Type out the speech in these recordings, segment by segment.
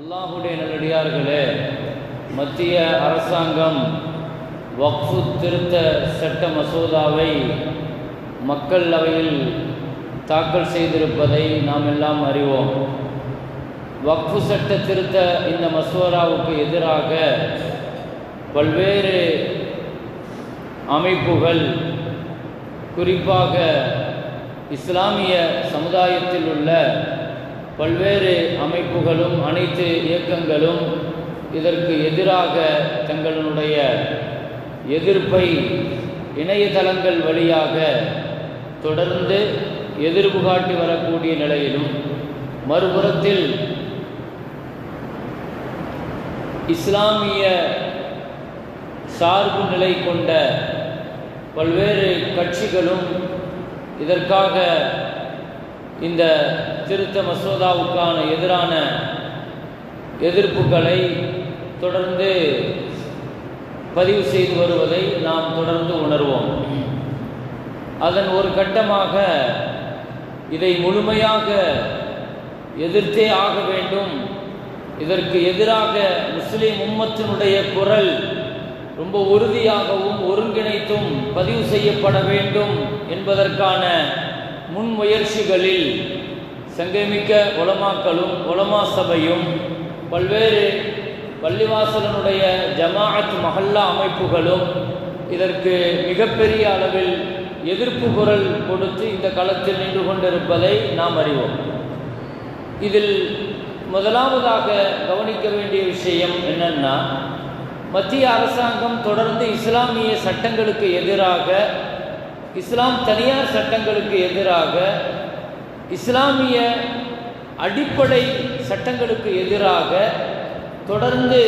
அல்லாஹுடைய நல்லடியார்களே மத்திய அரசாங்கம் வக்ஃபு திருத்த சட்ட மசோதாவை மக்களவையில் தாக்கல் செய்திருப்பதை நாம் எல்லாம் அறிவோம். வக்ஃபு சட்ட திருத்த இந்த மசோதாவுக்கு எதிராக பல்வேறு அமைப்புகள் குறிப்பாக இஸ்லாமிய சமுதாயத்தில் உள்ள பல்வேறு அமைப்புகளும் அனைத்து இயக்கங்களும் இதற்கு எதிராக தங்களுடைய எதிர்ப்பை இணையதளங்கள் வழியாக தொடர்ந்து எதிர்ப்பு காட்டி வரக்கூடிய நிலையிலும் மறுபுறத்தில் இஸ்லாமிய சார்பு நிலை கொண்ட பல்வேறு கட்சிகளும் இதற்காக இந்த திருத்த மசோதாவுக்கான எதிரான எதிர்ப்புகளை தொடர்ந்து பதிவு செய்து வருவதை நாம் தொடர்ந்து உணர்வோம். அதன் ஒரு கட்டமாக இதை முழுமையாக எதிர்த்தே ஆக வேண்டும். இதற்கு எதிராக முஸ்லிம் உம்மத்தினுடைய குரல் ரொம்ப உறுதியாகவும் ஒருங்கிணைத்தும் பதிவு செய்யப்பட வேண்டும் என்பதற்கான முன்முயற்சிகளில் சங்கமிக்க உலமாக்களும் உலமா சபையும் பல்வேறு பள்ளிவாசலனுடைய ஜமாஅத் மஹல்லா அமைப்புகளும் இதற்கு மிகப்பெரிய அளவில் எதிர்ப்பு குரல் கொடுத்து இந்த களத்தில் நின்று கொண்டிருப்பதை நாம் அறிவோம். இதில் முதலாவதாக கவனிக்க வேண்டிய விஷயம் என்னன்னா மத்திய அரசாங்கம் தொடர்ந்து இஸ்லாமிய சட்டங்களுக்கு எதிராக இஸ்லாம் தனியார் சட்டங்களுக்கு எதிராக இஸ்லாமிய அடிப்படை சட்டங்களுக்கு எதிராக தொடர்ந்து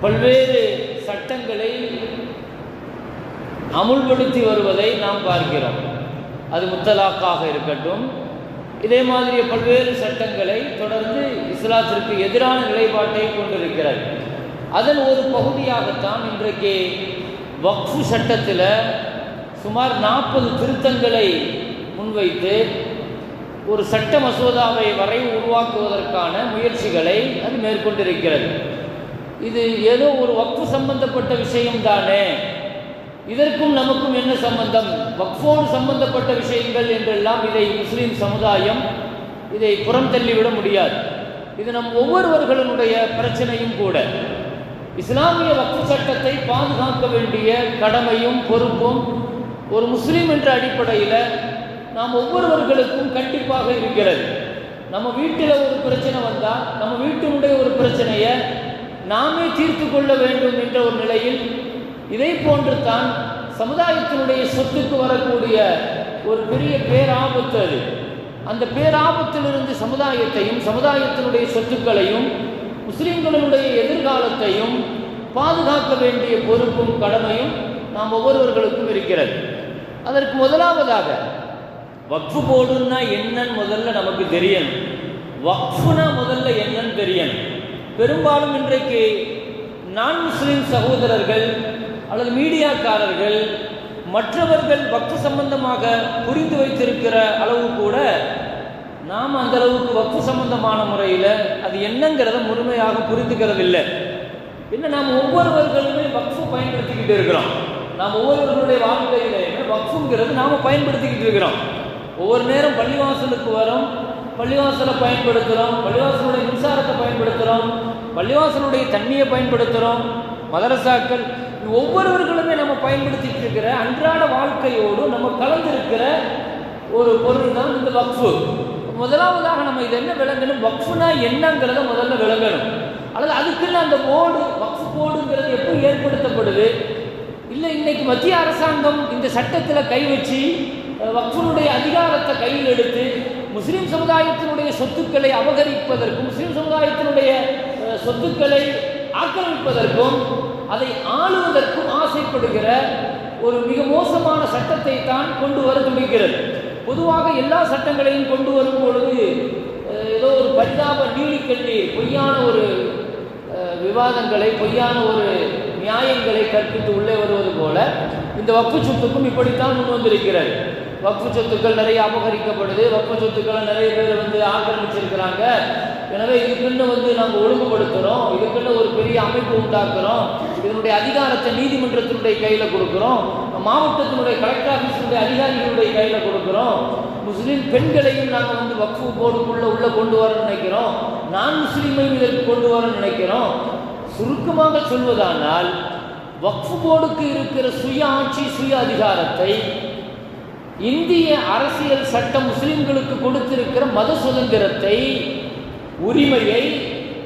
பல்வேறு சட்டங்களை அமுல்படுத்தி வருவதை நாம் பார்க்கிறோம். அது முத்தலாக்காக இருக்கட்டும். இதே மாதிரி பல்வேறு சட்டங்களை தொடர்ந்து இஸ்லாத்திற்கு எதிரான நிலைப்பாட்டை கொண்டிருக்கிறது. அதன் ஒரு பகுதியாகத்தான் இன்றைக்கு வக்ஃபு சட்டத்தில் சுமார் நாற்பது திருத்தங்களை முன்வைத்து ஒரு சட்ட மசோதாவை வரை உருவாக்குவதற்கான முயற்சிகளை அது மேற்கொண்டிருக்கிறது. இது ஏதோ ஒரு வக்ஃபு சம்பந்தப்பட்ட விஷயம்தானே? இதற்கும் நமக்கும் என்ன சம்பந்தம்? வக்ஃபோடு சம்பந்தப்பட்ட விஷயங்கள் என்றெல்லாம் இதை முஸ்லீம் சமுதாயம் இதை புறம் தள்ளிவிட முடியாது. இது நம் ஒவ்வொருவர்களுடைய பிரச்சனையும் கூட. இஸ்லாமிய வக்ஃபு சட்டத்தை பாதுகாக்க வேண்டிய கடமையும் பொறுப்பும் ஒரு முஸ்லீம் என்ற அடிப்படையில் நாம் ஒவ்வொருவர்களுக்கும் கண்டிப்பாக இருக்கிறது. நம்ம வீட்டில் ஒரு பிரச்சனை வந்தால் நம்ம வீட்டினுடைய ஒரு பிரச்சனையை நாமே தீர்த்து கொள்ள வேண்டும் என்ற ஒரு நிலையில் இதை போன்று தான் சமுதாயத்தினுடைய சொத்துக்கு வரக்கூடிய ஒரு பெரிய பேராபத்து அது. அந்த பேராபத்திலிருந்து சமுதாயத்தையும் சமுதாயத்தினுடைய சொத்துக்களையும் முஸ்லீம்களுடைய எதிர்காலத்தையும் பாதுகாக்க வேண்டிய பொறுப்பும் கடமையும் நாம் ஒவ்வொருவர்களுக்கும் இருக்கிறது. அதற்கு முதலாவதாக வக்ஃபு போடுன்னா என்னன்னு முதல்ல நமக்கு தெரியணும். வக்ஃபுனா முதல்ல என்னன்னு தெரியணும். பெரும்பாலும் இன்றைக்கு நான் முஸ்லிம் சகோதரர்கள் அல்லது மீடியாக்காரர்கள் மற்றவர்கள் வக்ஃபு சம்பந்தமாக புரிந்து வைத்திருக்கிற அளவு கூட நாம் அந்த அளவுக்கு வக்ஃபு சம்பந்தமான முறையில் அது என்னங்கிறத முழுமையாக புரிந்துக்கிறதில்லை. என்ன நாம் ஒவ்வொருவர்களுமே வக்ஃபு பயன்படுத்திக்கிட்டு இருக்கிறோம். நாம் ஒவ்வொருவர்களுடைய வாழ்க்கையிலேயுமே வக்ஃபுங்கிறது நாம் பயன்படுத்திக்கிட்டு இருக்கிறோம். ஒவ்வொரு நேரம் பள்ளிவாசலுக்கு வரோம் பள்ளிவாசலை பயன்படுத்துகிறோம் பள்ளிவாசலுடைய மின்சாரத்தை பயன்படுத்துகிறோம் பள்ளிவாசலுடைய தண்ணியை பயன்படுத்துகிறோம் மதரசாக்கள் ஒவ்வொருவர்களுமே நம்ம பயன்படுத்திட்டு இருக்கிற அன்றாட வாழ்க்கையோடு நம்ம கலந்திருக்கிற ஒரு பொருள் தான் இந்த வக்ஃபு. முதலாவதாக நம்ம இது என்ன விளங்கணும்? வக்ஃபுனா என்னங்கிறத முதல்ல விளங்கணும். அல்லது அதுக்குன்னு அந்த போர்டு வக்ஃபு போர்டுங்கிறது எப்போ ஏற்படுத்தப்படுது? இல்லை இன்னைக்கு மத்திய அரசாங்கம் இந்த சட்டத்தில் கை வச்சு வக்ஃபுனுடைய அதிகாரத்தை கையில் எடுத்து முஸ்லீம் சமுதாயத்தினுடைய சொத்துக்களை அபகரிப்பதற்கும் முஸ்லீம் சமுதாயத்தினுடைய சொத்துக்களை ஆக்கிரமிப்பதற்கும் அதை ஆளுவதற்கும் ஆசைப்படுகிற ஒரு மிக மோசமான சட்டத்தை தான் கொண்டு வர துடிக்கிறது பொதுவாக எல்லா சட்டங்களையும் கொண்டு வரும் பொழுது ஏதோ ஒரு பரிதாப நீலிக்கட்டி பொய்யான ஒரு விவாதங்களை பொய்யான ஒரு நியாயங்களை கற்பித்து உள்ளே வருவது போல இந்த வக்கு சொத்துக்கும் இப்படித்தான் முன் வந்திருக்கிறது. வக்கு சொத்துக்கள் நிறைய அபகரிக்கப்படுது. வக்கு சொத்துக்களை நிறைய பேர் வந்து ஆக்கிரமிச்சிருக்கிறாங்க. எனவே இதுக்குன்னு வந்து நாங்கள் ஒழுங்குபடுத்துகிறோம் இதுக்குன்னு ஒரு பெரிய அமைப்பு உண்டாக்குறோம். இதனுடைய அதிகாரத்தை நீதிமன்றத்தினுடைய கையில் கொடுக்குறோம். மாவட்டத்தினுடைய கலெக்டர் ஆஃபீஸினுடைய அதிகாரிகளுடைய கையில் கொடுக்குறோம். முஸ்லீம் பெண்களையும் நாங்கள் வந்து வக்ஃபு போர்டுக்குள்ளே உள்ளே கொண்டு வர நினைக்கிறோம். நான் முஸ்லீமையும் இதற்கு கொண்டு வர நினைக்கிறோம். சுருக்கமாக சொல்வதானால் வக்ஃபு போர்டுக்கு இருக்கிற சுய ஆட்சி சுய அதிகாரத்தை இந்திய அரசியல் சட்டம் முஸ்லிம்களுக்கு கொடுத்திருக்கிற மத சுதந்திரத்தை உரிமையை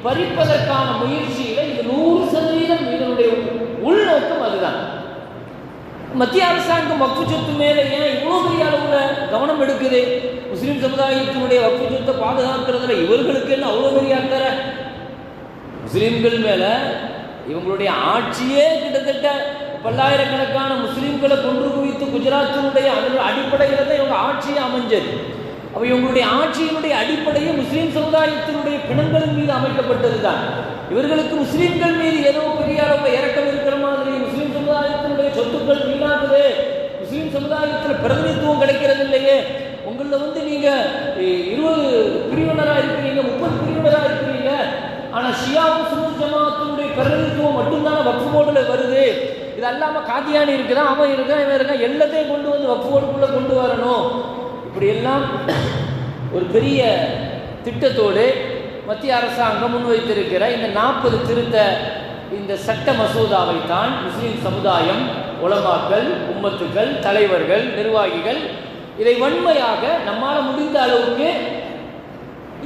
பறிப்பதற்கான முயற்சியில் இது நூறு சதவீதம் இதனுடைய உள்நோக்கம் அதுதான். மத்திய அரசாங்கம் வக்ஃபு சொத்து மேலே ஏன் இவ்வளோ பெரிய அளவில் கவனம் எடுக்குது? முஸ்லீம் சமுதாயத்தினுடைய வக்ஃபு சொத்தை பாதுகாக்கிறதுல இவர்களுக்கு என்ன அவ்வளோ பெரிய அக்கறை? முஸ்லீம்கள் மேல இவங்களுடைய ஆட்சியே கிட்டத்தட்ட பல்லாயிரக்கணக்கான முஸ்லீம்களை கொன்று குவித்து குஜராத்தினுடைய அதனுடைய அடிப்படையில் தான் இவங்க ஆட்சியே அமைஞ்சது. அப்போ இவங்களுடைய ஆட்சியினுடைய அடிப்படையே முஸ்லீம் சமுதாயத்தினுடைய பிணங்களின் மீது அமைக்கப்பட்டது தான் இவர்களுக்கு முஸ்லீம்கள் மீது ஏதோ பெரிய அளவு இறக்கம் இருக்கிற மாதிரி முஸ்லீம் சமுதாயத்தினுடைய சொத்துக்கள் வீணாகுது. முஸ்லீம் சமுதாயத்தில் பிரதிநிதித்துவம் கிடைக்கிறது இல்லையே உங்களில் வந்து நீங்கள் இருபது பிரிவினராக இருக்கிறீங்க முப்பது ஷியாவும் சுன்னத் ஜமாத்தினுடைய பிரதிநிதித்துவம் மட்டும்தான் வக்ஃபு போர்டில் வருது. இது அல்லாமல் காதியானி இருக்குதான் அவன் இருக்கான் இவன் இருக்கான் எல்லாத்தையும் கொண்டு வந்து வக்ஃபு போர்டுக்குள்ளே கொண்டு வரணும். இப்படி எல்லாம் ஒரு பெரிய திட்டத்தோடு மத்திய அரசாங்கம் முன்வைத்திருக்கிற இந்த நாற்பது திருத்த இந்த சட்ட மசோதாவை தான் முஸ்லீம் சமுதாயம் உலமாக்கள் உம்மத்துக்கள் தலைவர்கள் நிர்வாகிகள் இதை வன்மையாக நம்மால் முடிந்த அளவுக்கு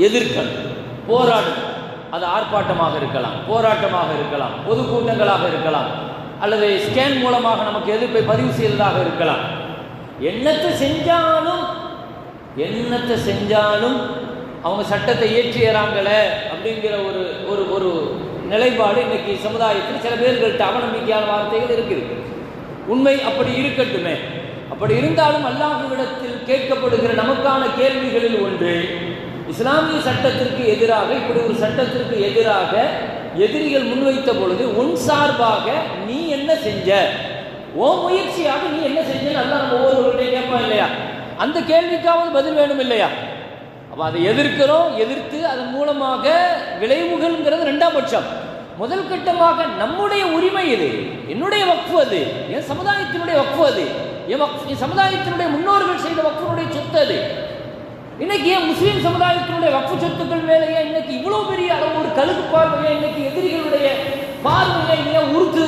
எதிர்க்கணும் போராடணும். அது ஆர்ப்பாட்டமாக இருக்கலாம் போராட்டமாக இருக்கலாம் பொதுக்கூட்டங்களாக இருக்கலாம் அல்லது ஸ்கேன் மூலமாக நமக்கு எதிர்ப்பை பதிவு செய்ததாக இருக்கலாம். என்னத்தை செஞ்சாலும் என்னத்தை செஞ்சாலும் அவங்க சட்டத்தை ஏற்றியறாங்களே அப்படிங்கிற ஒரு ஒரு ஒரு நிலைப்பாடு இன்னைக்கு சமுதாயத்தில் சில பேர்கள்ட்ட அவநம்பிக்கையான வார்த்தைகள் இருக்குது. உண்மை அப்படி இருக்கட்டுமே. அப்படி இருந்தாலும் அல்லாஹ்விடத்தில் கேட்கப்படுகிற நமக்கான கேள்விகளில் ஒன்று இஸ்லாமிய சட்டத்திற்கு எதிராக இப்படி ஒரு சட்டத்திற்கு எதிராக எதிரிகள் முன்வைத்த பொழுது உன் சார்பாக நீ என்ன செஞ்ச? ஓ முயற்சியாக நீ என்ன செஞ்சன்னு அல்லாஹ் நம்ம ஒவ்வொருவர்கிட்டையும் கேட்பான் இல்லையா? அந்த கேள்விக்காவது பதில் வேணும் இல்லையா? அப்போ அதை எதிர்க்கிறோம் எதிர்த்து அதன் மூலமாக விளைவுகள்ங்கிறது ரெண்டாம் பட்சம். முதல் கட்டமாக நம்முடைய உரிமை இது என்னுடைய வக்ஃபு அது என் சமுதாயத்தினுடைய வக்ஃபு அது என் என் சமுதாயத்தினுடைய முன்னோர்கள் செய்த வக்ஃபுனுடைய சொத்து அது. இன்னைக்கு ஏன் முஸ்லீம் சமுதாயத்தினுடைய வக்ஃபு சொத்துக்கள் மேலேயே இன்னைக்கு இவ்வளோ பெரிய அளவு ஒரு கழுகு பார்வையை இன்னைக்கு எதிரிகளுடைய பார்வையை ஏன் உறுத்து?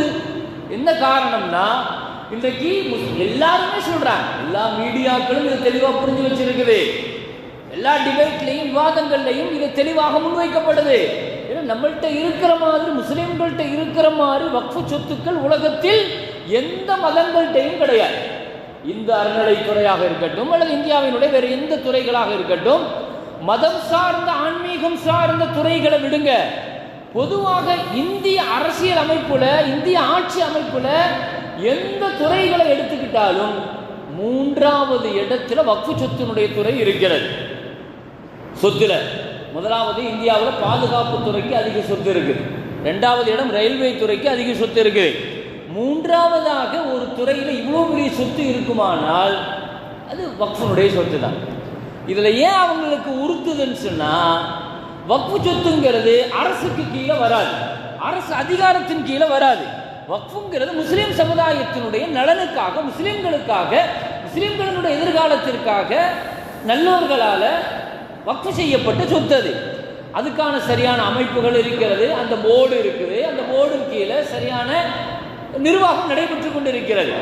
என்ன காரணம்னா இன்றைக்கு எல்லாருமே சொல்றாங்க எல்லா மீடியாக்களும் இதை தெளிவாக புரிஞ்சு வச்சிருக்குது. எல்லா டிபேட்லையும் விவாதங்கள்லையும் இது தெளிவாக முன்வைக்கப்படுது ஏன்னா நம்மள்கிட்ட இருக்கிற மாதிரி முஸ்லீம்கள்கிட்ட இருக்கிற மாதிரி வக்ஃபு சொத்துக்கள் உலகத்தில் எந்த மதங்கள்கிட்டையும் கிடையாது. இந்த அறநிலைத்துறையாக இருக்கட்டும் அல்லது இந்தியாவினுடைய வேறு எந்த துறைகளாக இருக்கட்டும் மதம் சார்ந்த ஆன்மீகம் சார்ந்த துறைகளை விடுங்க. பொதுவாக இந்திய அரசியல் அமைப்புல இந்திய ஆட்சி அமைப்புல எந்த துறைகளை எடுத்துக்கிட்டாலும் மூன்றாவது இடத்துல வக்கு சொத்தினுடைய துறை இருக்கிறது. சொத்துல முதலாவது இந்தியாவில் பாதுகாப்பு துறைக்கு அதிக சொத்து இருக்குது. ரெண்டாவது இடம் ரயில்வே துறைக்கு அதிக சொத்து இருக்குது. மூன்றாவதாக ஒரு துறையில் இவ்வளோ பெரிய சொத்து இருக்குமானால் அது வக்ஃபனுடைய சொத்து தான் இதில் ஏன் அவங்களுக்கு உறுத்துதுன்னு சொன்னால் வக்ஃபு சொத்துங்கிறது அரசுக்கு கீழே வராது. அரசு அதிகாரத்தின் கீழே வராது. வக்ஃபுங்கிறது முஸ்லீம் சமுதாயத்தினுடைய நலனுக்காக முஸ்லீம்களுக்காக முஸ்லீம்களினுடைய எதிர்காலத்திற்காக நல்லோர்களால் வக்ஃபு செய்யப்பட்ட சொத்து அது. அதுக்கான சரியான அமைப்புகள் இருக்கிறது அந்த போர்டு இருக்குது அந்த போர்டு கீழே சரியான நிர்வாகம் நடைபெற்று கொண்டிருக்கிறது.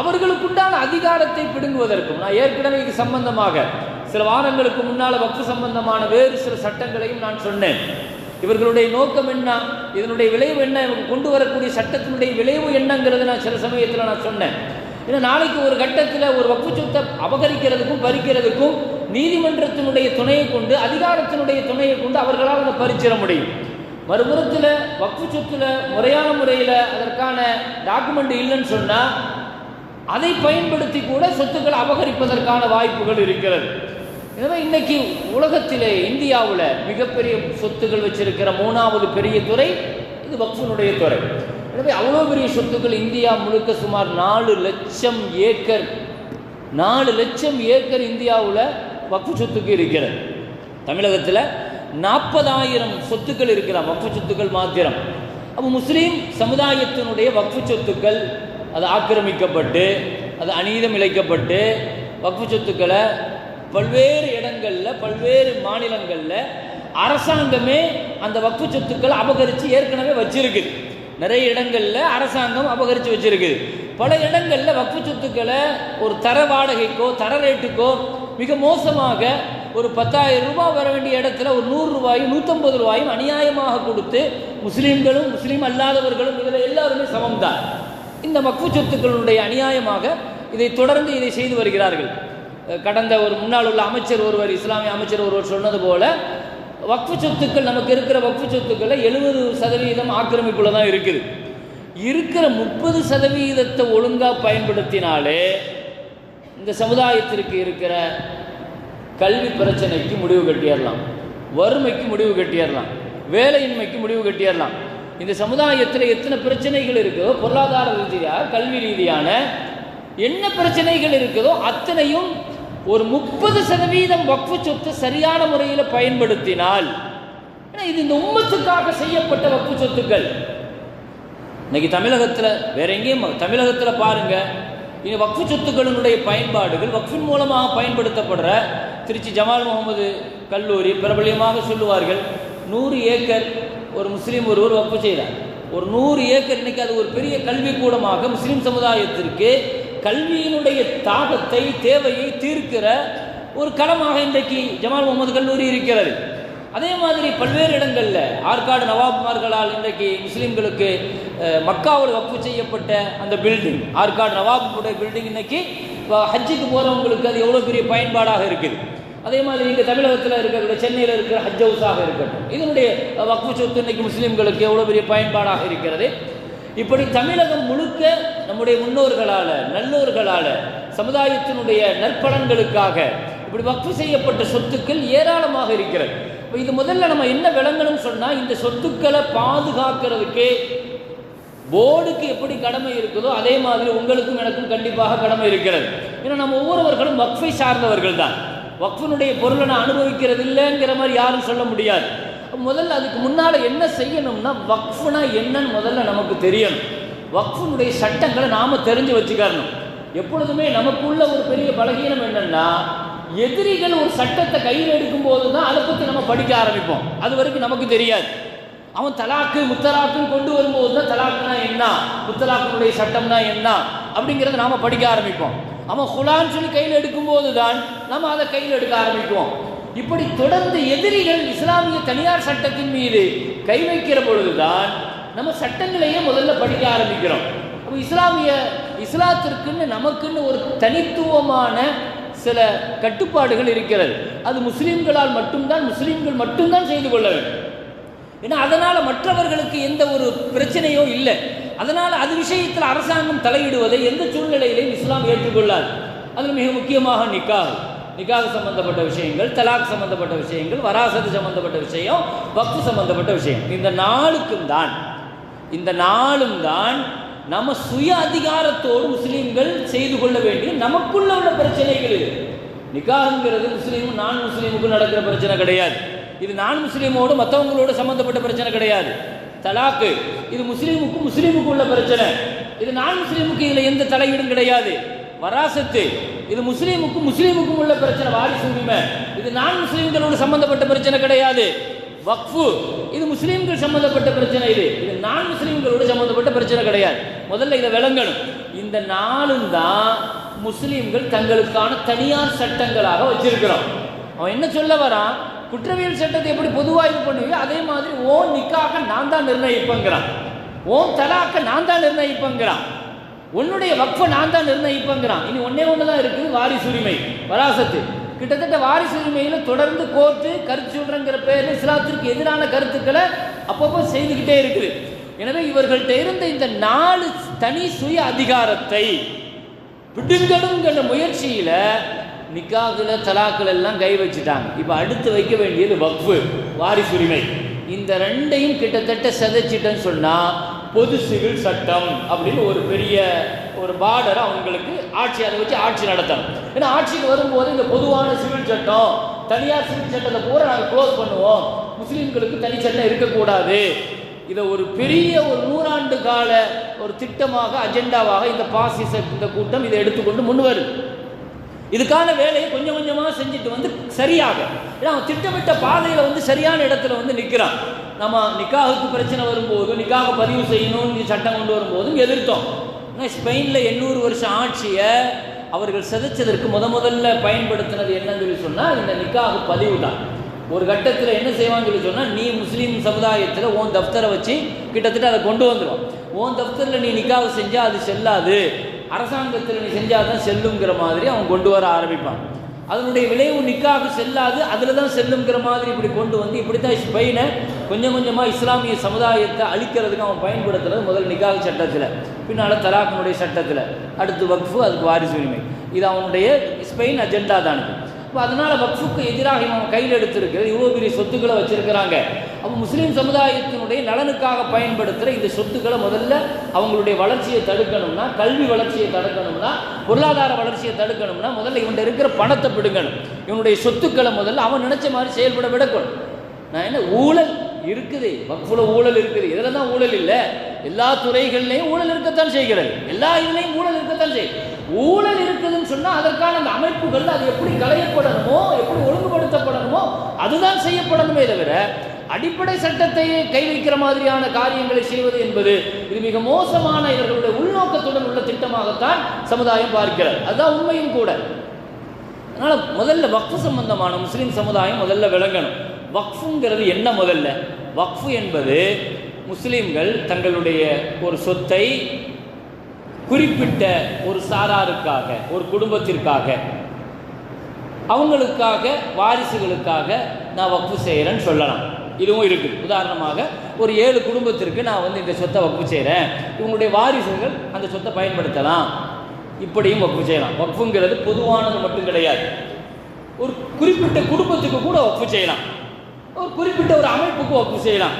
அவர்களுக்குண்டான அதிகாரத்தை பிடுங்குவதற்கும் நான் ஏற்கனவே இது சம்பந்தமாக சில வாரங்களுக்கு முன்னால் வக்கு சம்பந்தமான வேறு சில சட்டங்களையும் நான் சொன்னேன். இவர்களுடைய நோக்கம் என்ன? இதனுடைய விளைவு என்ன? இவங்க கொண்டு வரக்கூடிய சட்டத்தினுடைய விளைவு என்னங்கிறது நான் சில சமயத்தில் நான் சொன்னேன். ஏன்னா நாளைக்கு ஒரு கட்டத்தில் ஒரு வக்கு சொத்தை அபகரிக்கிறதுக்கும் பறிக்கிறதுக்கும் நீதிமன்றத்தினுடைய துணையை கொண்டு அதிகாரத்தினுடைய துணையை கொண்டு அவர்களால் அதை பறிச்சிட முடியும். மறுபுறத்தில் வக்ஃபு சொத்துல முறையான முறையில் அதற்கான டாக்குமெண்ட் இல்லைன்னு சொன்னால் அதை பயன்படுத்தி கூட சொத்துக்களை அபகரிப்பதற்கான வாய்ப்புகள் இருக்கிறது. எனவே இன்னைக்கு உலகத்திலே இந்தியாவில் மிகப்பெரிய சொத்துக்கள் வச்சிருக்கிற மூணாவது பெரிய துறை இது வக்ஃபுனுடைய துறை. எனவே அவ்வளோ பெரிய சொத்துக்கள் இந்தியா முழுக்க சுமார் நாலு லட்சம் ஏக்கர் நாலு லட்சம் ஏக்கர் இந்தியாவில் வக்ஃபு சொத்துக்கு இருக்கிறது. தமிழகத்தில் நாற்பதாயிரம் சொத்துக்கள் இருக்கிறான் வக்ஃபு சொத்துக்கள் மாத்திரம். அப்போ முஸ்லீம் சமுதாயத்தினுடைய வக்ஃபு சொத்துக்கள் அது ஆக்கிரமிக்கப்பட்டு அது அநீதம் இழைக்கப்பட்டு வக்ஃபு சொத்துக்களை பல்வேறு இடங்களில் பல்வேறு மாநிலங்களில் அரசாங்கமே அந்த வக்ஃபு சொத்துக்களை அபகரித்து ஏற்கனவே வச்சிருக்குது நிறைய இடங்களில் அரசாங்கம் அபகரித்து வச்சிருக்குது பல இடங்களில் வக்ஃபு சொத்துக்களை ஒரு தர வாடகைக்கோ தர ரேட்டுக்கோ மிக மோசமாக ஒரு பத்தாயிரம் ரூபாய் வர வேண்டிய இடத்துல ஒரு நூறுரூவாயும் நூற்றம்பது ரூபாயும் அநியாயமாக கொடுத்து முஸ்லீம்களும் முஸ்லீம் அல்லாதவர்களும் இதில் எல்லாருமே சமம்தான். இந்த மக்கு சொத்துக்களுடைய அநியாயமாக இதை தொடர்ந்து இதை செய்து வருகிறார்கள். கடந்த ஒரு முன்னாள் உள்ள அமைச்சர் ஒருவர் இஸ்லாமிய அமைச்சர் ஒருவர் சொன்னது போல வக்ஃபு சொத்துக்கள் நமக்கு இருக்கிற வக்ஃபு சொத்துக்களை எழுபது சதவீதம் ஆக்கிரமிப்புல தான் இருக்குது. இருக்கிற முப்பது சதவீதத்தை ஒழுங்காக பயன்படுத்தினாலே இந்த சமுதாயத்திற்கு இருக்கிற கல்வி பிரச்சனைக்கு முடிவு கட்டிடலாம் வறுமைக்கு முடிவு கட்டிடலாம் வேலையின்மைக்கு முடிவு கட்டிடலாம் இந்த சமுதாயத்தில் எத்தனை பிரச்சனைகள் இருக்குதோ பொருளாதார ரீதியாக கல்வி ரீதியான என்ன பிரச்சனைகள் இருக்குதோ அத்தனையும் ஒரு முப்பது சதவீதம் வக்ஃபு சொத்து சரியான முறையில் பயன்படுத்தினால் ஏன்னா இது இந்த உம்மத்துக்காக செய்யப்பட்ட வக்ஃபு சொத்துக்கள். இன்னைக்கு தமிழகத்தில் வேற எங்கேயும் தமிழகத்தில் பாருங்க இனி வக்ஃபு சொத்துக்களினுடைய பயன்பாடுகள் வக்ஃபின் மூலமாக பயன்படுத்தப்படுற திருச்சி ஜமால் முகமது கல்லூரி பிரபலியமாக சொல்லுவார்கள் நூறு ஏக்கர் ஒரு முஸ்லீம் ஒருவர் வக்ஃபு செய்கிறார். ஒரு நூறு ஏக்கர் இன்னைக்கு அது ஒரு பெரிய கல்விக்கூடமாக முஸ்லீம் சமுதாயத்திற்கு கல்வியினுடைய தாகத்தை தேவையை தீர்க்கிற ஒரு களமாக இன்றைக்கு ஜமால் முகமது கல்லூரி இருக்கிறது. அதே மாதிரி பல்வேறு இடங்களில் ஆற்காடு நவாப்மார்களால் இன்றைக்கு முஸ்லீம்களுக்கு மக்காவோட மக்காவில் செய்யப்பட்ட அந்த பில்டிங் ஆற்காடு நவாபுடைய பில்டிங் இன்னைக்கு இப்போ ஹஜ்ஜுக்கு போகிறவங்களுக்கு அது எவ்வளோ பெரிய பயன்பாடாக இருக்குது. அதே மாதிரி இங்கே தமிழகத்தில் இருக்கிற சென்னையில் இருக்கிற ஹஜ் ஹவுஸாக இருக்கட்டும். இதனுடைய வக்ஃபு சொத்து இன்னைக்கு முஸ்லீம்களுக்கு எவ்வளோ பெரிய பயன்பாடாக இருக்கிறது? இப்படி தமிழகம் முழுக்க நம்முடைய முன்னோர்களால் நல்லோர்களால் சமுதாயத்தினுடைய நற்பலன்களுக்காக இப்படி வக்ஃபு செய்யப்பட்ட சொத்துக்கள் ஏராளமாக இருக்கிறது. இப்போ இது முதல்ல நம்ம என்ன விளங்கணும்னு சொன்னால் இந்த சொத்துக்களை பாதுகாக்கிறதுக்கு போர்டுக்கு எப்படி கடமை இருக்குதோ அதே மாதிரி உங்களுக்கும் எனக்கும் கண்டிப்பாக கடமை இருக்கிறது. ஏன்னா நம்ம ஒவ்வொருவர்களும் வக்ஃபை சார்ந்தவர்கள் தான். வக்ஃபினுடைய பொருளை நான் அனுபவிக்கிறது இல்லைங்கிற மாதிரி யாரும் சொல்ல முடியாது. முதல்ல அதுக்கு முன்னால் என்ன செய்யணும்னா வக்ஃபுனா என்னன்னு முதல்ல நமக்கு தெரியணும். வக்ஃபினுடைய சட்டங்களை நாம் தெரிஞ்சு வச்சுக்கணும் எப்பொழுதுமே நமக்குள்ள ஒரு பெரிய பலகீனம் என்னென்னா எதிரிகள் ஒரு சட்டத்தை கையில் எடுக்கும்போது தான் அதை பற்றி நம்ம படிக்க ஆரம்பிப்போம். அது வரைக்கும் நமக்கு தெரியாது. அவன் தலாக்கு முத்தலாக்குன்னு கொண்டு வரும்போது தான் தலாக்குனா என்ன? முத்தலாக்கினுடைய சட்டம்னா என்ன? அப்படிங்கிறத நாம் படிக்க ஆரம்பிப்போம். அவன் குலான்னு சொல்லி கையில் எடுக்கும்போது தான் நம்ம அதை கையில் எடுக்க ஆரம்பிக்குவோம் இப்படி தொடர்ந்து எதிரிகள் இஸ்லாமிய தனியார் சட்டத்தின் மீது கை வைக்கிற பொழுதுதான் நம்ம சட்டங்களையே முதல்ல படிக்க ஆரம்பிக்கிறோம். அப்போ இஸ்லாமிய இஸ்லாத்திற்குன்னு நமக்குன்னு ஒரு தனித்துவமான சில கட்டுப்பாடுகள் இருக்கிறது. அது முஸ்லீம்களால் மட்டும்தான் முஸ்லீம்கள் மட்டும்தான் செய்து கொள்ள வேண்டும். ஏன்னா அதனால் மற்றவர்களுக்கு எந்த ஒரு பிரச்சனையோ இல்லை. அதனால் அது விஷயத்தில் அரசாங்கம் தலையிடுவதை எந்த சூழ்நிலையிலையும் இஸ்லாம் ஏற்றுக்கொள்ளாது. அதில் மிக முக்கியமாக நிக்காக நிக்காக சம்பந்தப்பட்ட விஷயங்கள் தலாக் சம்பந்தப்பட்ட விஷயங்கள் வராசத்து சம்பந்தப்பட்ட விஷயம் வக்ஃபு சம்பந்தப்பட்ட விஷயம். இந்த நாளுக்கும் தான் இந்த நாளும் தான் நம்ம சுய அதிகாரத்தோடு முஸ்லீம்கள் செய்து கொள்ள வேண்டிய நமக்குள்ள உள்ள பிரச்சனைகள் இது. முஸ்லீமும் நான் முஸ்லீமுக்கும் நடக்கிற பிரச்சனை கிடையாது. இது நான் முஸ்லீமோடு மற்றவங்களோட சம்பந்தப்பட்ட பிரச்சனை கிடையாது. தலாக்கு. இது முஸ்லீமுக்கும் முஸ்லீமுக்கு உள்ள பிரச்சனை. இது நான் முஸ்லீமுக்கு இதில் எந்த தலையீடும் கிடையாது. வராசத்து. இது முஸ்லீமுக்கும் முஸ்லீமுக்கும் உள்ள பிரச்சனை வாரிசு உரிமை. இது நான் முஸ்லீம்களோடு சம்பந்தப்பட்ட பிரச்சனை கிடையாது. வக்ஃபு. இது முஸ்லீம்கள் சம்பந்தப்பட்ட பிரச்சனை இது. இது நான் முஸ்லீம்களோடு சம்பந்தப்பட்ட பிரச்சனை கிடையாது. முதல்ல இதை விளங்கணும். இந்த நாளும் தான் முஸ்லீம்கள் தங்களுக்கான தனியார் சட்டங்களாக வச்சிருக்கிறோம். அவன் என்ன சொல்ல வரான்? குற்றவியல் சட்டத்தை எப்படி பொதுவாக இது பண்ணுவியோ அதே மாதிரி ஓன் நிக்காக நான் தான் நிர்ணயிப்பேங்கிறான். ஓன் தலாக்க நான் தான் நிர்ணயிப்பேங்கிறான். உன்னுடைய வக்ஃபை நான் தான் நிர்ணயிப்பேங்கிறான். இனி ஒன்னே ஒன்று தான் இருக்குது வாரிசுரிமை வராசத்து. கிட்டத்தட்ட வாரிசு உரிமையில் தொடர்ந்து கோர்ட்டு கருத்து சொல்றங்கிற பேரில் இஸ்லாத்திற்கு எதிரான கருத்துக்களை அப்பப்போ செய்துக்கிட்டே இருக்குது. எனவே இவர்கள்ட்ட இருந்த இந்த நாலு தனி சுய அதிகாரத்தை விடுங்கடுங்கிற முயற்சியில் நிக்காகுல தலாக்குல எல்லாம் கை வச்சுட்டாங்க. இப்போ அடுத்து வைக்க வேண்டியது வக்ஃபு வாரிசுரிமை. இந்த ரெண்டையும் கிட்டத்தட்ட செதைச்சிட்டேன்னு சொன்னால் பொது சிவில் சட்டம் அப்படின்னு ஒரு பெரிய ஒரு பார்டர் அவங்களுக்கு ஆட்சி அதை வச்சு ஆட்சி நடத்தணும். ஏன்னா ஆட்சிக்கு வரும்போது இந்த பொதுவான சிவில் சட்டம் தனியார் சிவில் சட்டத்தை பூரா நாங்கள் க்ளோஸ் பண்ணுவோம். முஸ்லீம்களுக்கு தனி சட்டம் இருக்கக்கூடாது. இதை ஒரு பெரிய ஒரு நூறாண்டு கால ஒரு திட்டமாக அஜெண்டாவாக இந்த பாசிச இந்த கூட்டம் இதை எடுத்துக்கொண்டு முன் வருது இதுக்கான வேலையை கொஞ்சம் கொஞ்சமாக செஞ்சுட்டு வந்து சரியாக. ஏன்னா அவன் திட்டமிட்ட பாதையில் வந்து சரியான இடத்துல வந்து நிற்கிறான் நம்ம நிக்காகுக்கு பிரச்சனை வரும்போதும் நிக்காக பதிவு செய்யணும்னு சட்டம் கொண்டு வரும்போதும் எதிர்த்தோம். ஆனால் ஸ்பெயினில் எண்ணூறு வருஷம் ஆட்சியை அவர்கள் சிதைச்சதற்கு முத முதல்ல பயன்படுத்தினது என்னன்னு சொல்லி சொன்னால் இந்த நிக்காக பதிவு தான். ஒரு கட்டத்தில் என்ன செய்வான்னு சொல்லி சொன்னால் நீ முஸ்லீம் சமுதாயத்தில் ஓன் தப்தரை வச்சு கிட்டத்தட்ட அதை கொண்டு வந்துடும் ஓன் தப்தரில் நீ நிக்காக செஞ்சால் அது செல்லாது. அரசாங்கத்தில் நீ செஞ்சால் தான் செல்லுங்கிற மாதிரி அவன் கொண்டு வர ஆரம்பிப்பான். அதனுடைய விளைவு நிக்காக செல்லாது அதில் தான் செல்லுங்கிற மாதிரி இப்படி கொண்டு வந்து இப்படி தான் ஸ்பெயினை கொஞ்சம் கொஞ்சமாக இஸ்லாமிய சமுதாயத்தை அழிக்கிறதுக்கு அவன் பயன்படுத்துறது முதல் நிக்காக சட்டத்தில் பின்னால் தலாக்கினுடைய சட்டத்தில். அடுத்து வக்ஃபு அதுக்கு வாரிசு உரிமை. இது அவனுடைய ஸ்பெயின் அஜெண்டா தான் இப்போ அதனால் வக்ஃபுக்கு எதிராக அவன் கையில் எடுத்திருக்கிறது. இவ்வளோ பெரிய சொத்துக்களை வச்சுருக்கிறாங்க. அப்போ முஸ்லீம் சமுதாயத்தினுடைய நலனுக்காக பயன்படுத்துகிற இந்த சொத்துக்களை முதல்ல அவங்களுடைய வளர்ச்சியை தடுக்கணும்னா கல்வி வளர்ச்சியை தடுக்கணும்னா பொருளாதார வளர்ச்சியை தடுக்கணும்னா முதல்ல இவன்கிட்ட இருக்கிற பணத்தை பிடுங்கணும் இவனுடைய சொத்துக்களை முதல்ல அவன் நினச்ச மாதிரி செயல்பட விடக்கணும் நான் என்ன ஊழல் இருக்குது. வக்ஃபில் ஊழல் இருக்குது. இதில் தான் ஊழல் இல்லை. எல்லா துறைகள்லேயும் ஊழல் இருக்கத்தான் செய்கிறது. எல்லா இதுலேயும் ஊழல் இருக்கத்தான் செய்யும் ஊழல் இருக்குதுன்னு சொன்னால் அதற்கான அந்த அமைப்புகள் அது எப்படி களையப்படணுமோ எப்படி ஒழுங்குபடுத்தப்படணுமோ அதுதான் செய்யப்படணுமே தவிர அடிப்படை சட்டத்தையே கை வைக்கிற மாதிரியான காரியங்களை செய்வது என்பது இது மிக மோசமான இவர்களுடைய உள்நோக்கத்துடன் உள்ள திட்டமாகத்தான் சமுதாயம் பார்க்கிறது. அதுதான் உண்மையும் கூட. அதனால் முதல்ல வக்ஃபு சம்பந்தமான முஸ்லீம் சமுதாயம் முதல்ல விளங்கணும். வக்ஃபுங்கிறது என்ன முதல்ல? வக்ஃபு என்பது முஸ்லீம்கள் தங்களுடைய ஒரு சொத்தை குறிப்பிட்ட ஒரு சாராருக்காக ஒரு குடும்பத்திற்காக அவங்களுக்காக வாரிசுகளுக்காக நான் வக்ஃபு செய்கிறேன்னு சொல்லலாம். இதுவும் இருக்குது உதாரணமாக ஒரு ஏழு குடும்பத்திற்கு நான் வந்து இந்த சொத்தை வக்ஃபு செய்கிறேன் இவங்களுடைய வாரிசுகள் அந்த சொத்தை பயன்படுத்தலாம். இப்படியும் வக்ஃபு செய்யலாம். வக்ஃபுங்கிறது பொதுவானது மட்டும் கிடையாது. ஒரு குறிப்பிட்ட குடும்பத்துக்கு கூட வக்ஃபு செய்யலாம். ஒரு குறிப்பிட்ட ஒரு அமைப்புக்கு வக்ஃபு செய்யலாம்.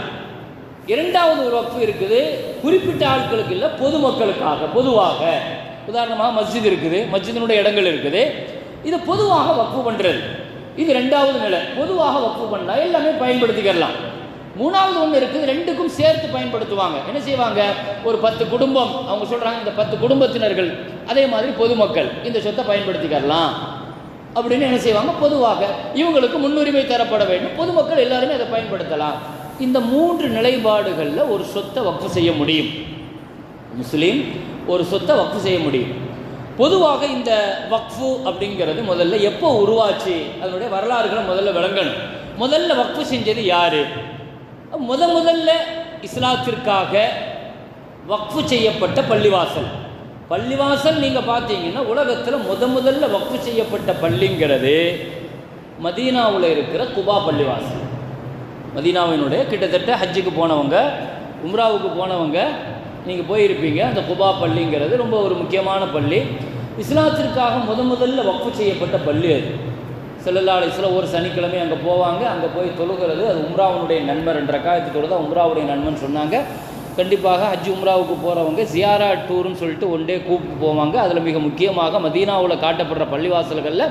இரண்டாவது ஒரு வக்ஃபு இருக்குது. குறிப்பிட்ட ஆட்களுக்கு இல்லை பொதுமக்களுக்காக பொதுவாக. உதாரணமாக மஸ்ஜித் இருக்குது மஸ்ஜிதினுடைய இடங்கள் இருக்குது. இது பொதுவாக வக்ஃபு பண்ணுறது இது ரெண்டாவது நிலை. பொதுவாக வக்ஃபு பண்ணால் எல்லாமே பயன்படுத்திக்கலாம். மூணாவது ஒன்று இருக்குது ரெண்டுக்கும் சேர்த்து பயன்படுத்துவாங்க. என்ன செய்வாங்க? ஒரு பத்து குடும்பம் அவங்க சொல்கிறாங்க இந்த பத்து குடும்பத்தினர்கள் அதே மாதிரி பொதுமக்கள் இந்த சொத்தை பயன்படுத்திக்கலாம். அப்படின்னு என்ன செய்வாங்க? பொதுவாக இவங்களுக்கு முன்னுரிமை தரப்பட வேண்டும். பொதுமக்கள் எல்லாருமே அதை பயன்படுத்தலாம். இந்த மூன்று நிலைப்பாடுகளில் ஒரு சொத்தை வக்ஃபு செய்ய முடியும். முஸ்லீம் ஒரு சொத்தை வக்ஃபு செய்ய முடியும். பொதுவாக இந்த வக்ஃபு அப்படிங்கிறது முதல்ல எப்போ உருவாச்சு? அதனுடைய வரலாறுகளை முதல்ல விளங்கணும். முதல்ல வக்ஃபு செஞ்சது யார்? முத முதல்ல இஸ்லாத்திற்காக வக்ஃபு செய்யப்பட்ட பள்ளிவாசல். பள்ளிவாசல் நீங்கள் பார்த்தீங்கன்னா உலகத்தில் முத முதல்ல வக்ஃபு செய்யப்பட்ட பள்ளிங்கிறது மதீனாவில் இருக்கிற குபா பள்ளிவாசல். மதீனாவினுடைய கிட்டத்தட்ட ஹஜ்ஜுக்கு போனவங்க உம்ராவுக்கு போனவங்க நீங்கள் போயிருப்பீங்க. அந்த குபா பள்ளிங்கிறது ரொம்ப ஒரு முக்கியமான பள்ளி. இஸ்லாத்திற்காக முத முதல்ல வக்ஃபு செய்யப்பட்ட பள்ளி அது. செல்லல்லா அலிஸ்லாம் ஒரு சனிக்கிழமை அங்கே போவாங்க. அங்கே போய் தொழுகிறது. அது உம்ராவுனுடைய நண்பர் என்ற காயத்து தொழுது உம்ராவுடைய நண்பன் சொன்னாங்க. கண்டிப்பாக ஹஜ் உம்ராவுக்கு போகிறவங்க ஜியாரா டூர்னு சொல்லிட்டு ஒன் டே கூப்பிட்டு போவாங்க. அதில் மிக முக்கியமாக மதீனாவில் காட்டப்படுற பள்ளிவாசல்களில்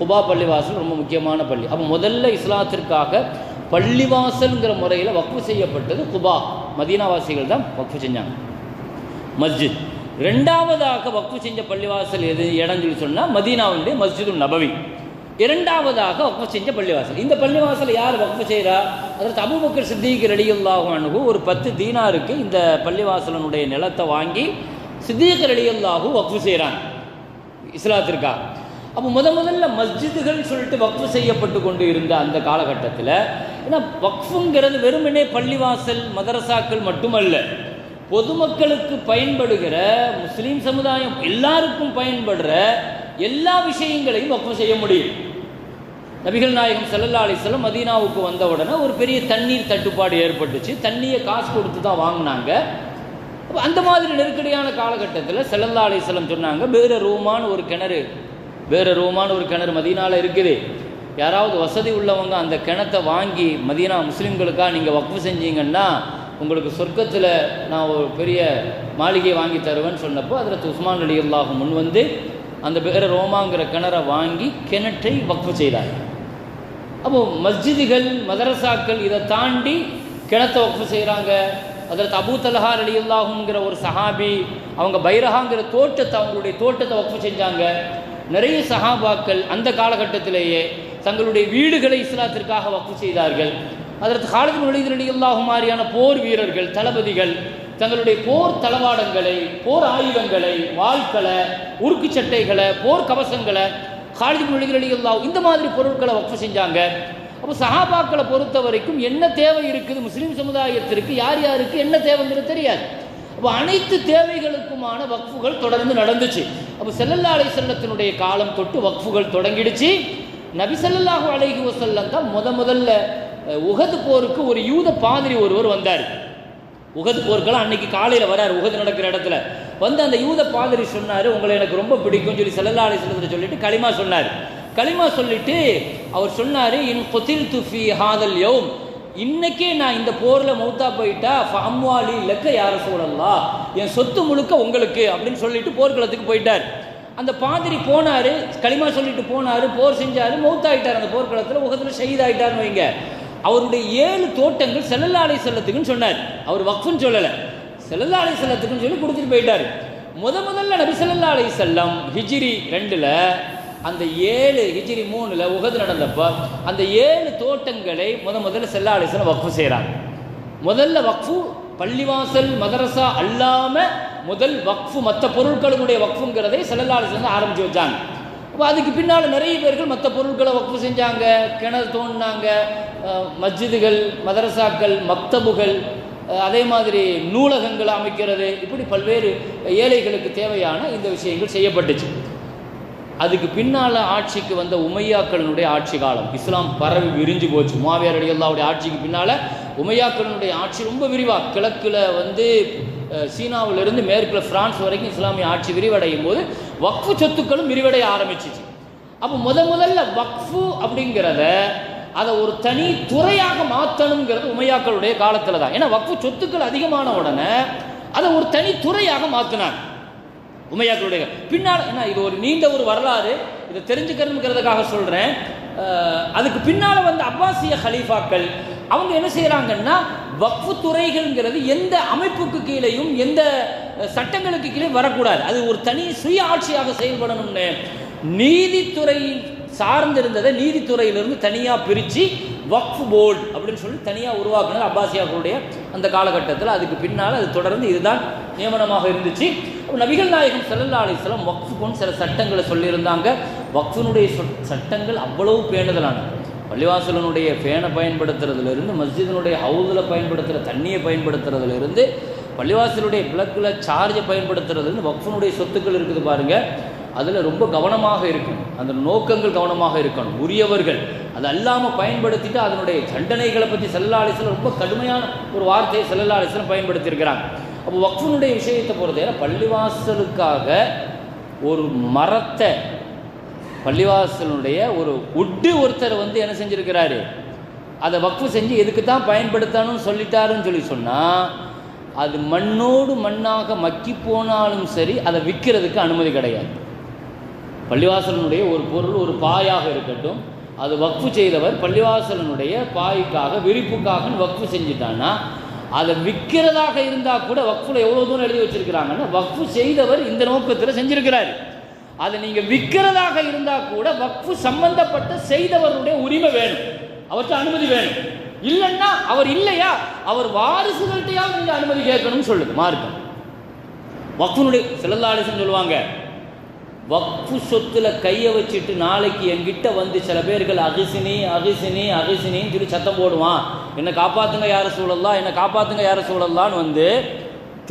குபா பள்ளிவாசல் ரொம்ப முக்கியமான பள்ளி. அப்போ முதல்ல இஸ்லாத்திற்காக பள்ளிவாசல்ங்கிற முறையில் வக்ஃபு செய்யப்பட்டது குபா. மதீனாவாசிகள் தான் வக்ஃபு செஞ்சாங்க. மஸ்ஜித். ரெண்டாவதாக வக்ஃபு செஞ்ச பள்ளிவாசல் எது? இடம்னு சொல்லி சொன்னால் மதீனாவுடைய மஸ்ஜிது நபவி. இரண்டாவதாக வக்ஃபு செஞ்ச பள்ளிவாசல். இந்த பள்ளிவாசல் யார் வக்ஃபு செய்கிறா அதற்கு அபுபக்கர் சித்திக் ரலியுல்லாஹு அணுகு ஒரு பத்து தீனாருக்கு இந்த பள்ளிவாசலனுடைய நிலத்தை வாங்கி சித்திக் ரலியுல்லாஹு வக்ஃபு செய்கிறாங்க இஸ்லாத்திற்காக அப்போ முத முதல்ல மஸ்ஜிதுகள் சொல்லிட்டு வக்ஃபு செய்யப்பட்டு கொண்டு இருந்த அந்த காலகட்டத்தில் ஏன்னா வக்ஃபுங்கிறது வெறுமனே பள்ளிவாசல் மதரசாக்கள் மட்டுமல்ல. பொதுமக்களுக்கு பயன்படுகிற முஸ்லீம் சமுதாயம் எல்லாருக்கும் பயன்படுற எல்லா விஷயங்களையும் வக்ஃபு செய்ய முடியும். நபிகள் நாயகம் செல்லல்லா அலைஹி மதீனாவுக்கு வந்த உடனே ஒரு பெரிய தண்ணீர் தட்டுப்பாடு ஏற்பட்டுச்சு. தண்ணியை காசு கொடுத்து தான் வாங்கினாங்க. அந்த மாதிரி நெருக்கடியான காலகட்டத்தில் செல்லல்லா அலைஹி சொன்னாங்க வேற ரூமான ஒரு கிணறு வேற ரூமான ஒரு கிணறு மதீனால இருக்குது. யாராவது வசதி உள்ளவங்க அந்த கிணத்தை வாங்கி மதீனா முஸ்லீம்களுக்காக நீங்கள் வக்ஃபு செஞ்சீங்கன்னா உங்களுக்கு சொர்க்கத்தில் நான் ஒரு பெரிய மாளிகையை வாங்கி தருவேன்னு சொன்னப்போ அதில் உஸ்மான் அலி அல்லாஹ் முன் வந்து அந்த பேர ரோமாங்கிற கிணறை வாங்கி கிணற்றை வக்ஃபு செய்தார். அப்போ மஸ்ஜிதுகள் மதரசாக்கள் இதை தாண்டி கிணத்தை வக்ஃபு செய்கிறாங்க அதில் அபூ தலஹார் அலி அல்லாஹுங்கிற ஒரு சஹாபி அவங்க பைரஹாங்கிற தோட்டத்தை அவங்களுடைய தோட்டத்தை வக்ஃபு செஞ்சாங்க. நிறைய சஹாபாக்கள் அந்த காலகட்டத்திலேயே தங்களுடைய வீடுகளை இஸ்லாத்திற்காக வக்கு செய்தார்கள். அதற்கு காலத்தில் வலிது அலி மாதிரியான போர் வீரர்கள் தளபதிகள் தங்களுடைய போர் தளவாடங்களை போர் ஆயுதங்களை வாள்களை உருக்கு சட்டைகளை போர் கவசங்களை காலிது வலிது இந்த மாதிரி பொருட்களை வக்ஃபு செஞ்சாங்க. அப்போ சஹாபாக்களை பொறுத்த வரைக்கும் என்ன தேவை இருக்குது? முஸ்லீம் சமுதாயத்திற்கு யார் யாருக்கு என்ன தேவைங்கிறது தெரியாது. அப்போ அனைத்து தேவைகளுக்குமான வக்ஃபுகள் தொடர்ந்து நடந்துச்சு. அப்போ செல்லல்லா அலை செல்லத்தினுடைய காலம் தொட்டு வக்ஃபுகள் தொடங்கிடுச்சு. நபி ஸல்லல்லாஹு அலைஹி வஸல்லம் தான் முத முதல்ல உகது போருக்கு ஒரு யூத பாதிரி ஒருவர் வந்தார். உகது போருக்கெல்லாம் அன்னைக்கு காலையில் வரார் உகது நடக்கிற இடத்துல. வந்து அந்த யூத பாதிரி சொன்னார் உங்களை எனக்கு ரொம்ப பிடிக்கும் சொல்லி செல்லல்லா அலிஸ்லத்தில் சொல்லிட்டு களிமா சொன்னார். களிமா சொல்லிட்டு அவர் சொன்னார் இன் கொத்தில் துஃபி ஹாதல் யோம் இன்னைக்கே நான் இந்த போரில் மௌத்தா போயிட்டா அம்வாலி லெக்க யார சூழல்லா என் சொத்து முழுக்க உங்களுக்கு அப்படின்னு சொல்லிட்டு போர்க்களத்துக்கு போயிட்டார். அந்த பாதிரி போனார் களிமா சொல்லிட்டு போனார் போர் செஞ்சார் மௌத்தாயிட்டார் அந்த போர்க்களத்தில் உகத்தில் ஷஹீதாயிட்டார்னு வைங்க. அவருடைய ஏழு தோட்டங்கள் செல்லல்லாலை செல்லத்துக்குன்னு சொன்னார். அவர் வக்ஃபுன்னு சொல்லலை. செல்லல்லாலை செல்லத்துக்குன்னு சொல்லி கொடுத்துட்டு போயிட்டார். முத முதல்ல நபி ஸல்லல்லாஹு அலைஹி செல்லம் ஹிஜிரி ரெண்டில் அந்த ஏழு ஹிஜ்ரி மூணில் உகது நடந்தப்போ அந்த ஏழு தோட்டங்களை முத முதல்ல செல்லா அலிஸ்லாம் வக்ஃபு செய்கிறாங்க முதல்ல வக்ஃபு பள்ளிவாசல் மதரசா அல்லாமல் முதல் வக்ஃபு மற்ற பொருட்களுடைய வக்ஃபுங்கிறதை செல்லல்லா அலிஸ்லாம் ஆரம்பிச்சு வச்சாங்க அப்போ அதுக்கு பின்னால் நிறைய பேர்கள் மற்ற பொருட்களை வக்ஃபு செஞ்சாங்க. கிணறு தோண்டினாங்க. மஸ்ஜிதுகள் மதரசாக்கள் மக்தபுகள் அதே மாதிரி நூலகங்களை அமைக்கிறது. இப்படி பல்வேறு ஏழைகளுக்கு தேவையான இந்த விஷயங்கள் செய்யப்பட்டுச்சு. அதுக்கு பின்னால் ஆட்சிக்கு வந்த உமையாக்களினுடைய ஆட்சி காலம். இஸ்லாம் பரவி விரிஞ்சு போச்சு. மாவியார் அலியல்லாவுடைய ஆட்சிக்கு பின்னால் உமையாக்களினுடைய ஆட்சி ரொம்ப விரிவாக கிழக்கில் வந்து சீனாவிலிருந்து மேற்கில் பிரான்ஸ் வரைக்கும் இஸ்லாமிய ஆட்சி விரிவடையும் போது வக்ஃபு சொத்துக்களும் விரிவடைய ஆரம்பிச்சிச்சு. அப்போ முத முதல்ல வக்ஃபு அப்படிங்கிறத அதை ஒரு தனி துறையாக மாற்றணுங்கிறது உமையாக்களுடைய காலத்தில் தான் ஏன்னா வக்ஃபு சொத்துக்கள் அதிகமான உடனே அதை ஒரு தனி துறையாக மாற்றினாங்க உமையாக்களுடைய பின்னால் என்ன இது ஒரு நீண்ட ஒரு வரலாறு இதை தெரிஞ்சுக்கிறதுங்கிறதுக்காக சொல்கிறேன் அதுக்கு பின்னால் வந்த அப்பாசிய ஹலீஃபாக்கள் அவங்க என்ன செய்கிறாங்கன்னா வக்ஃபு துறைகள்ங்கிறது எந்த அமைப்புக்கு கீழேயும் எந்த சட்டங்களுக்கு கீழே வரக்கூடாது. அது ஒரு தனி சுய ஆட்சியாக செயல்படணும்னு. நீதித்துறை சார்ந்திருந்ததை நீதித்துறையிலிருந்து தனியாக பிரித்து வக்ஃப் போர்டு அப்படின்னு சொல்லி தனியாக உருவாக்குனது அப்பாசியாக்களுடைய அந்த காலகட்டத்தில். அதுக்கு பின்னால் அது தொடர்ந்து இதுதான் நியமனமாக இருந்துச்சு. நபிகள் நாயகம் ஸல்லல்லாஹு அலைஹி வக்ஃபுக்குன்னு சில சட்டங்களை சொல்லியிருந்தாங்க. வக்ஃபினுடைய சொ- சட்டங்கள் அவ்வளவு பேணுதலானது பள்ளிவாசலனுடைய ஃபேனை பயன்படுத்துறதுலேருந்து மஸ்ஜிதினுடைய ஹவுதில் பயன்படுத்துகிற தண்ணியை பயன்படுத்துறதுலேருந்து பள்ளிவாசலுடைய பிளக்கில் சார்ஜை பயன்படுத்துறதுலேருந்து வக்ஃபனுடைய சொத்துக்கள் இருக்குது பாருங்கள் அதில் ரொம்ப கவனமாக இருக்கணும். அந்த நோக்கங்கள் கவனமாக இருக்கணும். உரியவர்கள். அது அல்லாமல் பயன்படுத்திட்டு அதனுடைய தண்டனைகளை பற்றி செல்லாலிசில் ரொம்ப கடுமையான ஒரு வார்த்தையை செல்லாலிசில் பயன்படுத்தியிருக்கிறாங்க. அப்போ வக்ஃபனுடைய விஷயத்தை பொறுத்தவரை பள்ளிவாசலுக்காக ஒரு மரத்தை பள்ளிவாசலுடைய ஒரு உட்டு ஒருத்தர் வந்து என்ன செஞ்சுருக்கிறாரு? அதை வக்ஃபு செஞ்சு எதுக்கு தான் பயன்படுத்தணும்னு சொல்லிட்டாருன்னு சொல்லி சொன்னால் அது மண்ணோடு மண்ணாக மக்கி போனாலும் சரி அதை விற்கிறதுக்கு அனுமதி கிடையாது. பள்ளிவாசலனுடைய ஒரு பொருள் ஒரு பாயாக இருக்கட்டும் அது வக்ஃபு செய்தவர் பள்ளிவாசலனுடைய பாய்க்காக விரிப்புக்காக வக்ஃபு செஞ்சுட்டான்னா அதை விற்கிறதாக இருந்தால் கூட வக்ஃபில் எவ்வளோ தூரம் எழுதி வச்சுருக்கிறாங்கன்னா வக்ஃபு செய்தவர் இந்த நோக்கத்தில் செஞ்சுருக்கிறாரு. அதை நீங்கள் விற்கிறதாக இருந்தால் கூட வக்ஃபு சம்பந்தப்பட்ட செய்தவருடைய உரிமை வேணும். அவர்கிட்ட அனுமதி வேணும். இல்லைன்னா அவர் இல்லையா? அவர் வாரிசுகள்கிட்டயாவது நீங்கள் அனுமதி கேட்கணும்னு சொல்லுது மார்க்கம். வக்ஃபுனுடைய செல்லல்லாலிசன் சொல்லுவாங்க வக்ஃபு சொத்துல கையை வச்சுட்டு நாளைக்கு என்கிட்ட வந்து சில பேர்கள் அகிசினி அகிசினி அகிசினின்னு சொல்லி சத்தம் போடுவான். என்னை காப்பாத்துங்க யார சூழல்லாம் என்னை காப்பாத்துங்க யார சூழல்லான்னு வந்து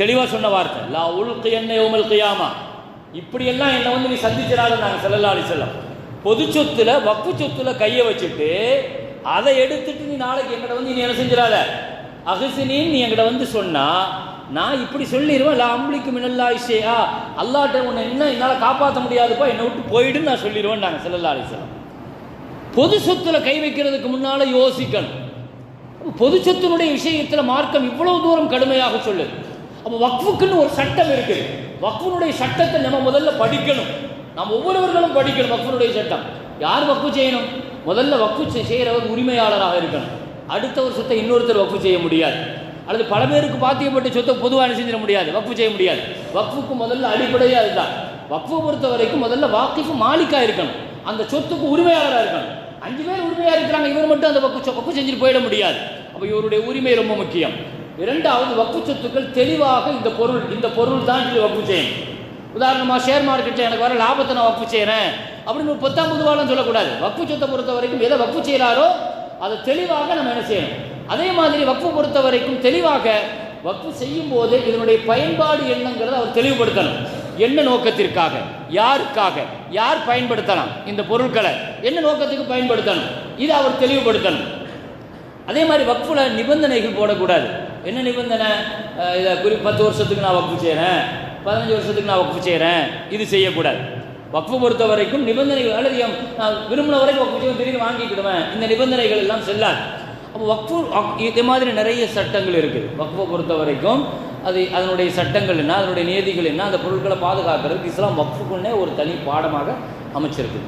தெளிவாக சொன்ன வார்த்தை. லா உள்கு என்ன உமல் கையாமா. இப்படியெல்லாம் என்னை வந்து நீ சந்திச்சிடாத நாங்கள் செல்லலாடி செல்லம் பொது சொத்துல வக்ஃபு சொத்துல கையை வச்சுட்டு அதை எடுத்துட்டு நீ நாளைக்கு எங்கிட்ட வந்து நீ என்ன செஞ்சிடாத? அகசினின்னு நீ எங்கிட்ட வந்து சொன்னா நான் இப்படி சொல்லிடுவேன் இல்லை அம்பளிக்கு மினல்லா இஷேயா அல்லாட்ட உன்னை என்ன என்னால் காப்பாற்ற முடியாதுப்பா என்னை விட்டு போயிடுன்னு நான் சொல்லிடுவேன் நாங்கள் செல்லல்லா அலிஸ்லாம் பொது சொத்துல கை வைக்கிறதுக்கு முன்னால் யோசிக்கணும். பொது சொத்தினுடைய விஷயத்தில் மார்க்கம் இவ்வளவு தூரம் கடுமையாக சொல்லுது. அப்போ வக்ஃபுக்குன்னு ஒரு சட்டம் இருக்குது. வக்ஃபுனுடைய சட்டத்தை நம்ம முதல்ல படிக்கணும். நம்ம ஒவ்வொருவர்களும் படிக்கணும் வக்ஃபுனுடைய சட்டம். யார் வக்கு செய்யணும்? முதல்ல வக்கு செய்- செய்கிறவர் உரிமையாளராக இருக்கணும். அடுத்த ஒரு சொத்தை இன்னொருத்தர் வக்கு செய்ய முடியாது. அல்லது பல பேருக்கு பாத்தியப்பட்ட சொத்தை பொதுவாக செஞ்சிட முடியாது. வக்கு செய்ய முடியாது. வக்ஃபுக்கு முதல்ல அடிப்படையாக அதுதான். வக்ஃபு பொறுத்த வரைக்கும் முதல்ல வாக்கிஃபு மாலிக்காக இருக்கணும். அந்த சொத்துக்கு உரிமையாளராக இருக்கணும். அஞ்சு பேர் உரிமையாக இருக்கிறாங்க இவர் மட்டும் அந்த வக்கு வக்கு செஞ்சுட்டு போயிட முடியாது. அப்போ இவருடைய உரிமை ரொம்ப முக்கியம். இரண்டாவது வக்கு சொத்துக்கள் தெளிவாக இந்த பொருள் இந்த பொருள் தான் சொல்லி வக்கு செய்யணும் உதாரணமாக ஷேர் மார்க்கெட்டில் எனக்கு வர லாபத்தை நான் வக்கு செய்கிறேன் அப்படின்னு ஒரு பத்தாம் பொதுவாலாம் சொல்லக்கூடாது. வக்கு சொத்தை பொறுத்த வரைக்கும் எதை வக்கு செய்கிறாரோ அதை தெளிவாக நம்ம என்ன செய்யணும். அதே மாதிரி வக்கு பொறுத்த வரைக்கும் தெளிவாக வக்கு செய்யும் போது இதனுடைய பயன்பாடு என்னங்கிறத அவர் தெளிவுபடுத்தணும். என்ன நோக்கத்திற்காக? யாருக்காக? யார் பயன்படுத்தலாம் இந்த பொருட்களை? என்ன நோக்கத்துக்கு பயன்படுத்தணும்? இதை அவர் தெளிவுபடுத்தணும். அதே மாதிரி வக்ஃபுல நிபந்தனைகள் போடக்கூடாது. என்ன நிபந்தனை? இதை குறி பத்து வருஷத்துக்கு நான் வக்ஃபு செய்கிறேன் பதினஞ்சு வருஷத்துக்கு நான் வக்ஃபு செய்கிறேன் இது செய்யக்கூடாது. வக்ஃபு பொறுத்த வரைக்கும் நிபந்தனைகள் அல்லது நான் விரும்பின வரைக்கும் வக்ஃபு செய்ய திடீர்னு வாங்கிக்கிடுவேன் இந்த நிபந்தனைகள் எல்லாம் செல்லாது. அப்போ வக்ஃபு வக்- இதே மாதிரி நிறைய சட்டங்கள் இருக்குது. வக்ஃபை பொறுத்த வரைக்கும் அது அதனுடைய சட்டங்கள் என்ன அதனுடைய நியதிகள் என்ன அந்த பொருட்களை பாதுகாக்கிறதுக்கு இஸ்லாம் வக்ஃபுக்குன்னே ஒரு தனி பாடமாக அமைச்சிருக்கு.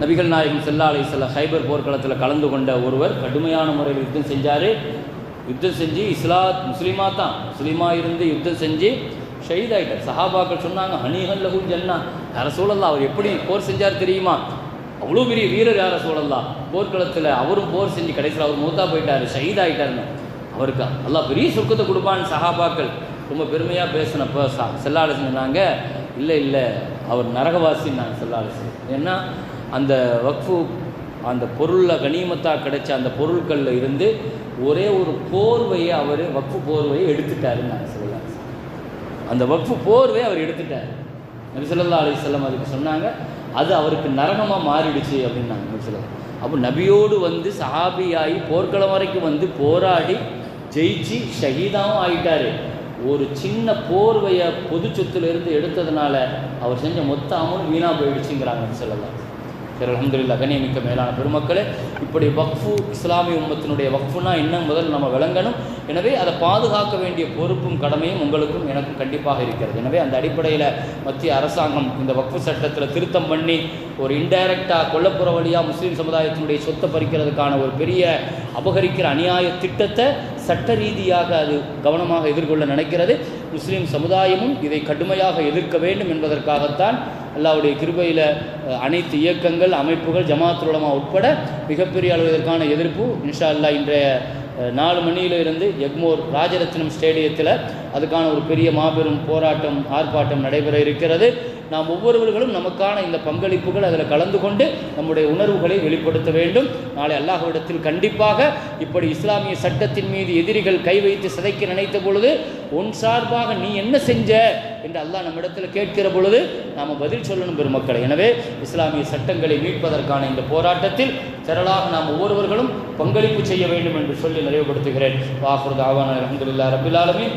நபிகள் நாயகம் செல்லா சில ஹைபர் போர்க்களத்தில் கலந்து கொண்ட ஒருவர் கடுமையான முறையில் யுத்தம் செஞ்சார். யுத்தம் செஞ்சு இஸ்லா முஸ்லீமா தான். முஸ்லீமாக இருந்து யுத்தம் செஞ்சு ஷஹீதாயிட்டார் சஹாபாக்கள் சொன்னாங்க ஹனிஹன் லஹு ஜன்னா. யார சூழல்லா அவர் எப்படி போர் செஞ்சார் தெரியுமா? அவ்வளோ பெரிய வீரர் யார சூழல்லா போர்க்களத்தில் அவரும் போர் செஞ்சு கடைசியில் அவர் மூத்தா போயிட்டார் ஷஹீதாயிட்டாருன்னு அவருக்கு நல்லா பெரிய சொர்க்கத்தை கொடுப்பான்னு சஹாபாக்கள் ரொம்ப பெருமையாக பேசினப்போ சா செல்லாலசன் சொன்னாங்க. இல்லை இல்லை அவர் நரகவாசின்னு நான் செல்லாலசன் ஏன்னா அந்த வக்ஃபு அந்த பொருளில் கனிமத்தாக கிடைச்ச அந்த பொருட்களில் இருந்து ஒரே ஒரு போர்வையை அவர் வக்ஃபு போர்வையை எடுத்துட்டாருன்னு நான் சொல்லலாம். அந்த வக்ஃபு போர்வை அவர் எடுத்துட்டார். நபி ஸல்லல்லாஹு அலைஹி அதுக்கு சொன்னாங்க அது அவருக்கு நரகமாக மாறிடுச்சு அப்படின்னாங்க நபி அப்போ நபியோடு வந்து சஹாபியாகி போர்க்களம் வரைக்கும் வந்து போராடி ஜெயிச்சு ஷஹீதாகவும் ஆகிட்டார் ஒரு சின்ன போர்வையை பொது சொத்துலேருந்து எடுத்ததுனால அவர் செஞ்ச மொத்த அமௌண்ட் வீணாக போயிடுச்சுங்கிறாங்க நபி ஸல்லல்லாஹு சரி அல்ஹம்துலில்லாஹ் கண்ணியமிக்க மேலான பெருமக்களே இப்படி வக்ஃபு இஸ்லாமிய உம்மத்தினுடைய வக்ஃபுனா இன்னும் முதல் நம்ம விளங்கணும். எனவே அதை பாதுகாக்க வேண்டிய பொறுப்பும் கடமையும் உங்களுக்கும் எனக்கும் கண்டிப்பாக இருக்கிறது. எனவே அந்த அடிப்படையில் மத்திய அரசாங்கம் இந்த வக்ஃபு சட்டத்தில் திருத்தம் பண்ணி ஒரு இன்டைரக்டாக கொல்லப்புற வழியாக முஸ்லீம் சமுதாயத்தினுடைய சொத்தை பறிக்கிறதுக்கான ஒரு பெரிய அபகரிக்கிற அநியாய திட்டத்தை சட்ட ரீதியாக அது கவனமாக எதிர்கொள்ள நினைக்கிறது. முஸ்லீம் சமுதாயமும் இதை கடுமையாக எதிர்க்க வேண்டும் என்பதற்காகத்தான் அல்லாவுடைய கிருபையில் அனைத்து இயக்கங்கள் அமைப்புகள் ஜமாத் உலமா உட்பட மிகப்பெரிய அளவு இதற்கான எதிர்ப்பு. இன்ஷா அல்லாஹ் இன்றைய நாலு மணியிலிருந்து எக்மோர் ராஜரத்னம் ஸ்டேடியத்தில் அதுக்கான ஒரு பெரிய மாபெரும் போராட்டம் ஆர்ப்பாட்டம் நடைபெற இருக்கிறது. நாம் ஒவ்வொருவர்களும் நமக்கான இந்த பங்களிப்புகள் அதில் கலந்து கொண்டு நம்முடைய உணர்வுகளை வெளிப்படுத்த வேண்டும். நாளை அல்லாஹ்விடத்தில் கண்டிப்பாக இப்படி இஸ்லாமிய சட்டத்தின் மீது எதிரிகள் கை வைத்து சிதைக்க நினைத்த பொழுது உன் சார்பாக நீ என்ன செஞ்ச? என்று அல்லாஹ் நம்மிடத்தில் கேட்கிற பொழுது நாம் பதில் சொல்லணும் பெருமக்களை. எனவே இஸ்லாமிய சட்டங்களை மீட்பதற்கான இந்த போராட்டத்தில் திரளாக நாம் ஒவ்வொருவர்களும் பங்களிப்பு செய்ய வேண்டும் என்று சொல்லி நிறைவுபடுத்துகிறேன். வாஹுர் தாவான அஹமதுல்லா ரபில் ஆலமீன்.